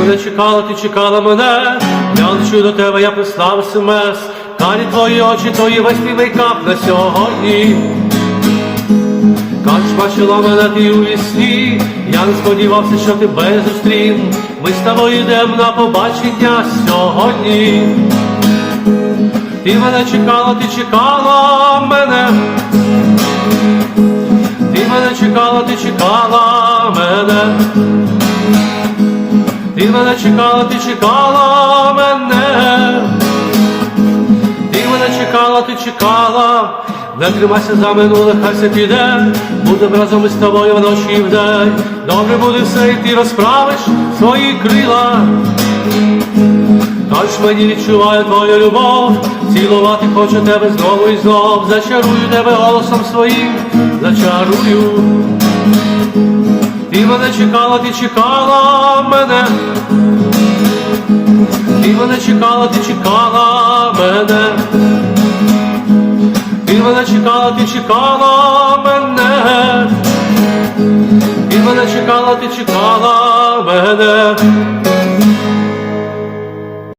мене чекала, ти чекала мене, я лечу до тебе, я прислав смс, карі твої очі, твої весь твій мейкап на сьогодні. Кажеш, бачила мене ти у вісні, я не сподівався, що тебе зустрім. Ми з тобою йдемо на побачення сьогодні. Ти мене чекала, ти чекала мене. Ти мене чекала, ти чекала мене. Мене чекала, ти чекала мене. Ти мене чекала, ти чекала, не тримайся за минуле, хай все піде, будемо разом із тобою вночі і вдень. Добре буде все, і ти розправиш свої крила. Тож мені відчуваю твою любов, цілувати хочу тебе знову і знов, зачарую тебе голосом своїм, зачарую. Ти мене чекала, ти чекала мене. Чекала, ти чекала мене. Ти мене чекала, ти чекала мене. Ти мене чекала, ти чекала мене.